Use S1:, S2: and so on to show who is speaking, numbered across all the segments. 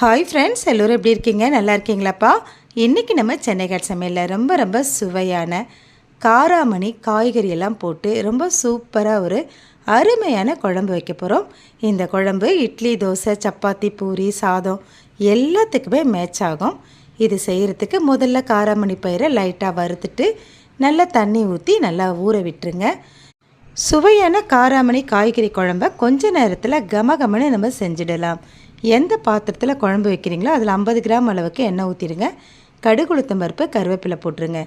S1: hi friends எல்லோரும் எப்படி இருக்கீங்க நல்லா இருக்கீங்களாப்பா இன்றைக்கி நம்ம சென்னை சமையலில் ரொம்ப ரொம்ப சுவையான காராமணி காய்கறி எல்லாம் போட்டு ரொம்ப சூப்பராக ஒரு அருமையான குழம்பு வைக்க போகிறோம் இந்த குழம்பு இட்லி தோசை சப்பாத்தி பூரி சாதம் எல்லாத்துக்குமே மேட்ச் ஆகும் இது செய்கிறதுக்கு முதல்ல காராமணி பயிரை லைட்டாக வறுத்துட்டு நல்லா தண்ணி ஊற்றி நல்லா ஊற விட்டுருங்க சுவையான காராமணி காய்கறி குழம்ப கொஞ்ச நேரத்தில் கமகமனு நம்ம செஞ்சிடலாம் எந்த பாத்திரத்தில் குழம்பு வைக்கிறீங்களோ அதில் ஐம்பது கிராம் அளவுக்கு எண்ணெய் ஊற்றிடுங்க கடுகுளுத்தம் பருப்பு கருவேப்பிலை போட்டுருங்க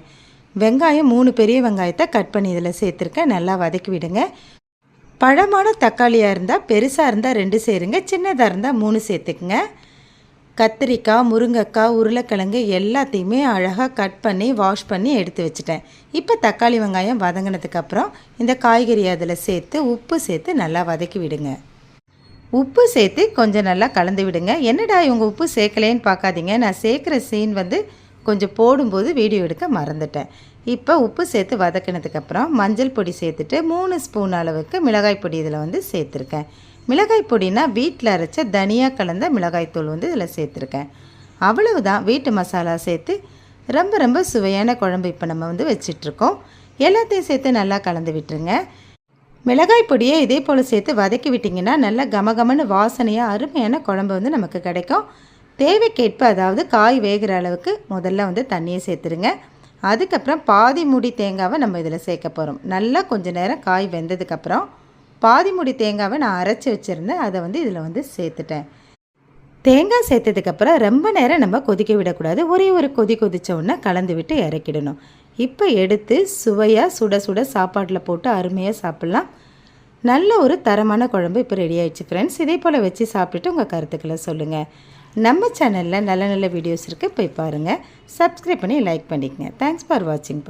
S1: வெங்காயம் மூணு பெரிய வெங்காயத்தை கட் பண்ணி இதில் சேர்த்துருக்கேன் நல்லா வதக்கி விடுங்க பழமான தக்காளியாக இருந்தால் பெருசாக இருந்தால் ரெண்டு சேருங்க சின்னதாக இருந்தால் மூணு சேர்த்துக்குங்க கத்திரிக்காய் முருங்கைக்காய் உருளைக்கிழங்கு எல்லாத்தையுமே அழகாக கட் பண்ணி வாஷ் பண்ணி எடுத்து வச்சுட்டேன் இப்போ தக்காளி வெங்காயம் வதங்கினதுக்கப்புறம் இந்த காய்கறி அதில் சேர்த்து உப்பு சேர்த்து நல்லா வதக்கி விடுங்க உப்பு சேர்த்து கொஞ்சம் நல்லா கலந்து விடுங்க என்னடா இவங்க உப்பு சேர்க்கலேன்னு பார்க்காதீங்க நான் சேர்க்குற சீன் வந்து கொஞ்சம் போடும்போது வீடியோ எடுக்க மறந்துட்டேன் இப்போ உப்பு சேர்த்து வதக்கினதுக்கப்புறம் மஞ்சள் பொடி சேர்த்துட்டு மூணு ஸ்பூன் அளவுக்கு மிளகாய் பொடி இதில் வந்து சேர்த்துருக்கேன் மிளகாய் பொடினா வீட்டில் அரைச்ச தனியாக கலந்த மிளகாய்த்தூள் வந்து இதில் சேர்த்துருக்கேன் அவ்வளவுதான் தான் வீட்டு மசாலா சேர்த்து ரொம்ப ரொம்ப சுவையான குழம்பு இப்போ நம்ம வந்து வச்சிட்ருக்கோம் எல்லாத்தையும் சேர்த்து நல்லா கலந்து விட்டுருங்க மிளகாய் பொடியை இதே போல் சேர்த்து வதக்கி விட்டிங்கன்னா நல்லா கமகமன்னு வாசனையாக அருமையான குழம்பு வந்து நமக்கு கிடைக்கும் தேவைக்கேற்ப அதாவது காய் வேகிற அளவுக்கு முதல்ல வந்து தண்ணியை சேர்த்துருங்க அதுக்கப்புறம் பாதி மூடி தேங்காவை நம்ம இதில் சேர்க்க போகிறோம் நல்லா கொஞ்சம் நேரம் காய் வெந்ததுக்கப்புறம் பாதி முடி தேங்காவை நான் அரைச்சி வச்சுருந்தேன் அதை வந்து இதில் வந்து சேர்த்துட்டேன் தேங்காய் சேர்த்ததுக்கப்புறம் ரொம்ப நேரம் நம்ம கொதிக்க விடக்கூடாது ஒரே ஒரு கொதி கொதித்த உடனே கலந்து விட்டு இறக்கிடணும் இப்போ எடுத்து சுவையாக சுட சுட சாப்பாட்டில் போட்டு அருமையாக சாப்பிட்லாம் நல்ல ஒரு தரமான குழம்பு இப்போ ரெடி ஆயிடுச்சு ஃப்ரெண்ட்ஸ் இதே போல் வச்சு சாப்பிட்டுட்டு உங்கள் கருத்துக்களை சொல்லுங்கள் நம்ம சேனலில் நல்ல நல்ல வீடியோஸ் இருக்குது போய் பாருங்கள் சப்ஸ்கிரைப் பண்ணி லைக் பண்ணிக்கங்க தேங்க்ஸ் ஃபார் வாட்சிங்